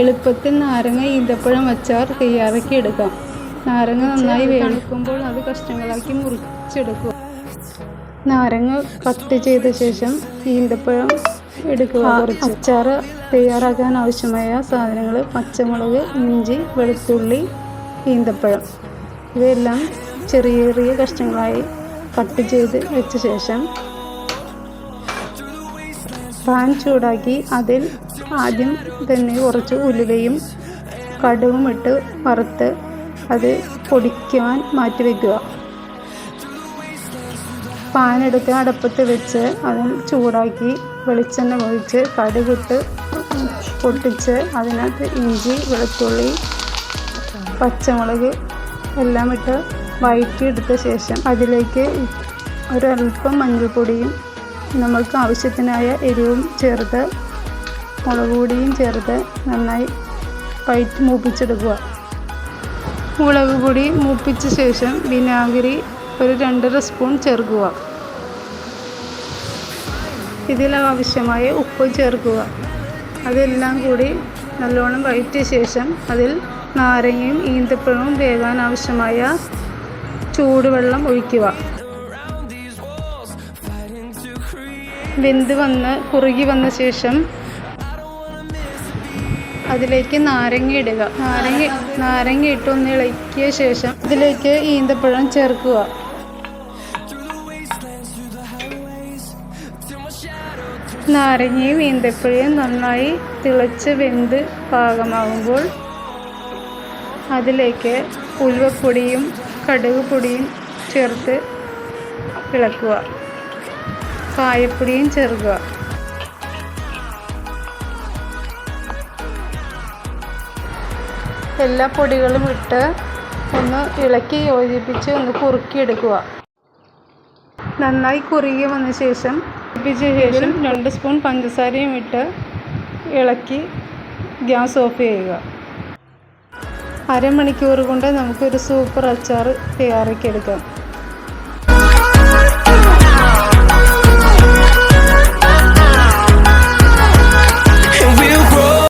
എളുപ്പത്തിൽ നാരങ്ങ ഈന്തപ്പഴം അച്ചാർ തയ്യാറാക്കി എടുക്കാം. നാരങ്ങ നന്നായി വേവിക്കുമ്പോൾ അത് കഷ്ണങ്ങളാക്കി മുറിച്ചെടുക്കുക. നാരങ്ങ കട്ട് ചെയ്ത ശേഷം ഈന്തപ്പഴം എടുക്കുക. കുറച്ച് അച്ചാർ തയ്യാറാക്കാൻ ആവശ്യമായ സാധനങ്ങൾ പച്ചമുളക് ഇഞ്ചി വെളുത്തുള്ളി ഈന്തപ്പഴം. ഇവയെല്ലാം ചെറിയ ചെറിയ കഷ്ണങ്ങളായി കട്ട് ചെയ്ത് വെച്ച ശേഷം പാൻ ചൂടാക്കി അതിൽ ആദ്യം തന്നെ കുറച്ച് ഉലുവയും കടുകും ഇട്ട് വറുത്ത് അത് പൊടിക്കുവാൻ മാറ്റി വയ്ക്കുക പാൻ എടുത്ത് അടുപ്പത്ത് വെച്ച് അതിൽ ചൂടാക്കി വെളിച്ചെണ്ണ ഒഴിച്ച് കടുകിട്ട് പൊട്ടിച്ച് അതിനകത്ത് ഇഞ്ചി വെളുത്തുള്ളി പച്ചമുളക് എല്ലാം ഇട്ട് വഴറ്റിയെടുത്ത ശേഷം അതിലേക്ക് ഒരൽപ്പം മഞ്ഞൾപ്പൊടിയും നമുക്ക് ആവശ്യത്തിനായ എരിവും ചേർത്ത് മുളക് പൊടിയും ചേർത്ത് നന്നായി വയറ്റ് മൂപ്പിച്ചെടുക്കുക. മുളക് പൊടി മൂപ്പിച്ച ശേഷം വിനാഗിരി ഒരു രണ്ടര സ്പൂൺ ചേർക്കുക. ഇതിൽ ആവശ്യമായ ഉപ്പ് ചേർക്കുക. അതെല്ലാം കൂടി നല്ലോണം വഴറ്റിയ ശേഷം അതിൽ നാരങ്ങയും ഈന്തപ്പഴവും വേകാൻ ആവശ്യമായ ചൂടുവെള്ളം ഒഴിക്കുക. വെന്ത് വന്ന് കുറുകി വന്ന ശേഷം അതിലേക്ക് നാരങ്ങ ഇടുക. നാരങ്ങ നാരങ്ങ ഇട്ടൊന്ന് ഇളക്കിയ ശേഷം ഇതിലേക്ക് ഈന്തപ്പഴം ചേർക്കുക. നാരങ്ങയും ഈന്തപ്പഴയും നന്നായി തിളച്ച് വെന്ത് പാകമാകുമ്പോൾ അതിലേക്ക് ഉലുവപ്പൊടിയും കടുക് പൊടിയും ചേർത്ത് ഇളക്കുക. കായപ്പൊടിയും ചേർക്കുക എല്ലാ പൊടികളും ഇട്ട് ഒന്ന് ഇളക്കി യോജിപ്പിച്ച് ഒന്ന് കുറുക്കിയെടുക്കുക. നന്നായി കുറുകി വന്ന ശേഷം യോജിപ്പിച്ച ശേഷം രണ്ട് സ്പൂൺ പഞ്ചസാരയും ഇട്ട് ഇളക്കി ഗ്യാസ് ഓഫ് ചെയ്യുക. അരമണിക്കൂർ കൊണ്ട് നമുക്കൊരു സൂപ്പർ അച്ചാർ തയ്യാറാക്കിയെടുക്കാം.